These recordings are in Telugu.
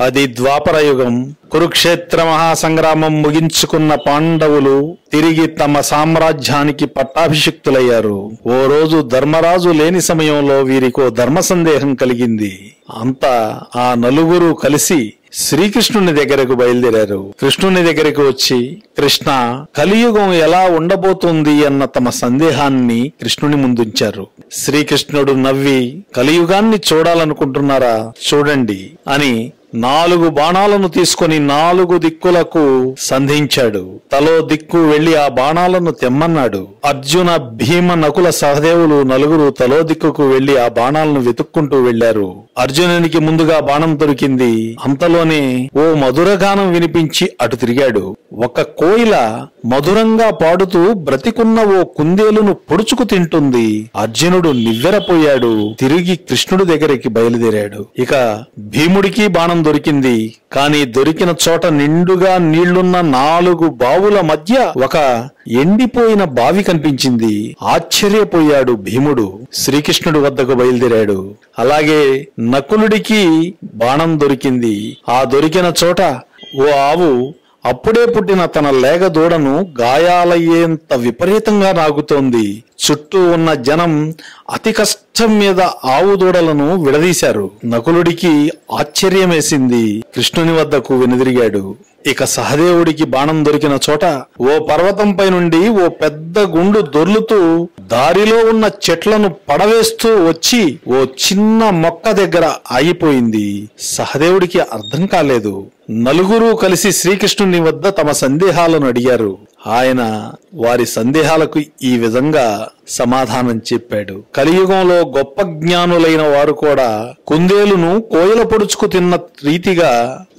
అది ద్వాపరయుగం కురుక్షేత్ర మహాసంగ్రామం ముగించుకున్న పాండవులు తిరిగి తమ సామ్రాజ్యానికి పట్టాభిషిక్తులయ్యారు. ఓ రోజు ధర్మరాజు లేని సమయంలో వీరికో ధర్మ సందేహం కలిగింది. అంతా ఆ నలుగురు కలిసి శ్రీకృష్ణుని దగ్గరకు బయలుదేరారు. కృష్ణుని దగ్గరకు వచ్చి కృష్ణ కలియుగం ఎలా ఉండబోతుంది అన్న తమ సందేహాన్ని కృష్ణుని ముందుంచారు. శ్రీకృష్ణుడు నవ్వి కలియుగాన్ని చూడాలనుకుంటున్నారా? చూడండి అని నాలుగు బాణాలను తీసుకొని నాలుగు దిక్కులకు సంధించాడు. తలో దిక్కు వెళ్ళి ఆ బాణాలను తెమ్మన్నాడు. అర్జున భీమ నకుల సహదేవులు నలుగురు తలో దిక్కుకు వెళ్ళి ఆ బాణాలను వెతుక్కుంటూ వెళ్ళారు అర్జునునికి ముందుగా బాణం దొరికింది. అంతలోనే ఓ మధురగానం వినిపించి అటు తిరిగాడు. ఒక కోయిల మధురంగా పాడుతూ బ్రతికున్న ఓ కుందేలును పొడుచుకు తింటుంది. అర్జునుడు నివ్వెరపోయాడు. తిరిగి కృష్ణుడి దగ్గరికి బయలుదేరాడు. ఇక భీముడికి బాణం దొరికింది. కాని దొరికిన చోట నిండుగా నీళ్ళున్న నాలుగు బావుల మధ్య ఒక ఎండిపోయిన బావి కనిపించింది. ఆశ్చర్యపోయాడు భీముడు. శ్రీకృష్ణుడి వద్దకు బయలుదేరాడు. అలాగే నకులుడికి బాణం దొరికింది. ఆ దొరికిన చోట ఓ ఆవు అప్పుడే పుట్టిన తన లేగ దూడను గాయాలయ్యేంత విపరీతంగా నాగుతోంది. చుట్టూ ఉన్న జనం అతి కష్టం మీద ఆవు దూడలను విడదీశారు. నకులుడికి ఆశ్చర్యమేసింది. కృష్ణుని వద్దకు వెనుదిరిగాడు. ఇక సహదేవుడికి బాణం దొరికిన చోట ఓ పర్వతంపై నుండి ఓ పెద్ద గుండు దొర్లుతూ దారిలో ఉన్న చెట్లను పడవేస్తూ వచ్చి ఓ చిన్న మొక్క దగ్గర ఆగిపోయింది. సహదేవుడికి అర్థం కాలేదు. నలుగురు కలిసి శ్రీకృష్ణుని వద్ద తమ సందేహాలను అడిగారు. ఆయన వారి సందేహాలకు ఈ విధంగా సమాధానం చెప్పాడు. కలియుగంలో గొప్ప జ్ఞానులైన వారు కూడా కుందేలును కోయల పొడుచుకు తిన్న రీతిగా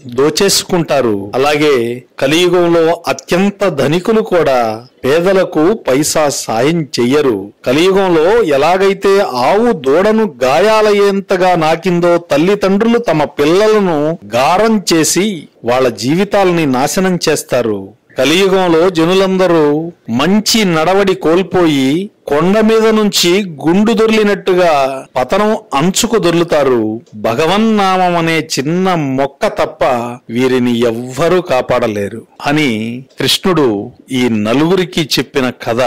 దోచేసుకుంటారు. అలాగే కలియుగంలో అత్యంత ధనికులు కూడా పేదలకు పైసా సాయం చెయ్యరు. కలియుగంలో ఎలాగైతే ఆవు దూడను గాయాలయ్యేంతగా నాకిందో తల్లిదండ్రులు తమ పిల్లలను గారం చేసి వాళ్ళ జీవితాలని నాశనం చేస్తారు. కలియుగంలో జనులందరూ మంచి నడవడి కోల్పోయి కొండ మీద నుంచి గుండు దొర్లినట్టుగా పతనం అంచుకు దొర్లుతారు భగవన్నామం అనే చిన్న మొక్క తప్ప వీరిని ఎవ్వరూ కాపాడలేరు అని కృష్ణుడు ఈ నలుగురికి చెప్పిన కథ.